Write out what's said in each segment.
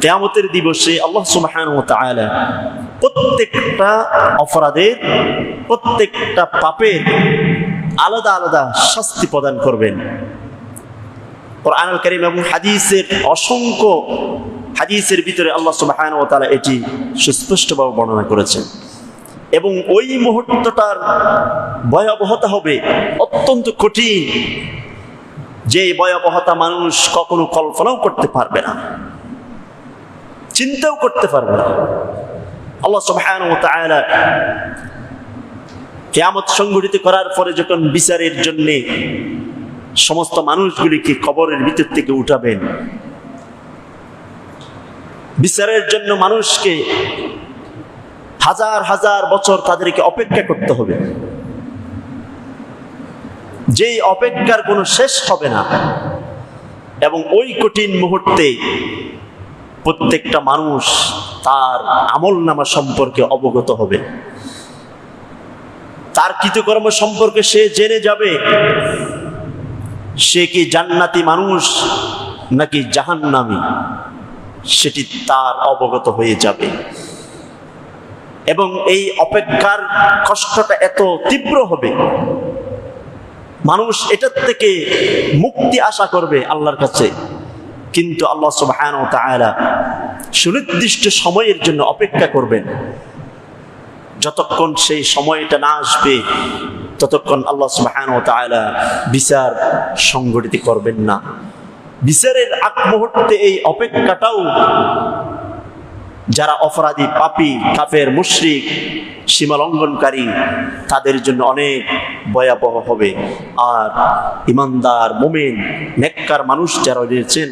কেয়ামতের দিবসে আল্লাহ তাআলা প্রত্যেকটা অপরাধের প্রত্যেকটা পাপের আলাদা আলাদা শাস্তি প্রদান করবেন। কোরআনুল কারীম এবং হাদিসের অসংখ্য হাদিসের ভিতরে আল্লাহ সুবহানাহু ওয়া তাআলা এটি সুস্পষ্টভাবে বর্ণনা করেছেন। এবং ওই মুহূর্তটার ভয়াবহতা হবে অত্যন্ত কঠিন। যে ভয়াবহতা মানুষ কখনো কল্পনাও করতে পারবে না। চিন্তাও করতে পারবে না। আল্লাহ তাআলা কিয়ামত সংঘটিত করার পরে যখন বিচারের জন্যে সমস্ত মানুষগুলিকে কবরের ভিতর থেকে উঠাবেন, বিচারের জন্য মানুষকে হাজার হাজার বছর তাদেরকে অপেক্ষা করতে হবে। যেই অপেক্ষার কোনো শেষ হবে না এবং ওই কঠিন মুহূর্তে প্রত্যেকটা মানুষ তার আমল নামা সম্পর্কে অবগত হবে। তার কৃতকর্ম সম্পর্কে সে জেনে যাবে। সে কি জান্নাতি মানুষ নাকি জাহান্নামী? সেটি তার অবগত হয়ে যাবে। এবং এই অপেক্ষার কষ্টটা এত তীব্র হবে। মানুষ এটার থেকে মুক্তি আশা করবে আল্লাহর কাছে। কিন্তু আল্লাহ সুবহানাহু ওয়া তাআলা সুনির্দিষ্ট সময়ের জন্য অপেক্ষা করবেন। যতক্ষণ সেই সময়টা না আসবে, ততক্ষণ আল্লাহ সুবহানাহু ওয়া তাআলা বিচার সংগঠিত করবেন না। বিচারের আগ মুহূর্তে এই অপেক্ষাটাও যারা অপরাধী, পাপী, কাফের, মুশরিক, সীমা লঙ্ঘনকারী, তাদের জন্য অনেক ভয়াবহ হবে। আর ইমানদার, মোমেন, নেককার মানুষ যারা রয়েছেন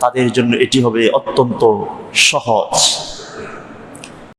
তাদের জন্য এটি হবে অত্যন্ত সহজ।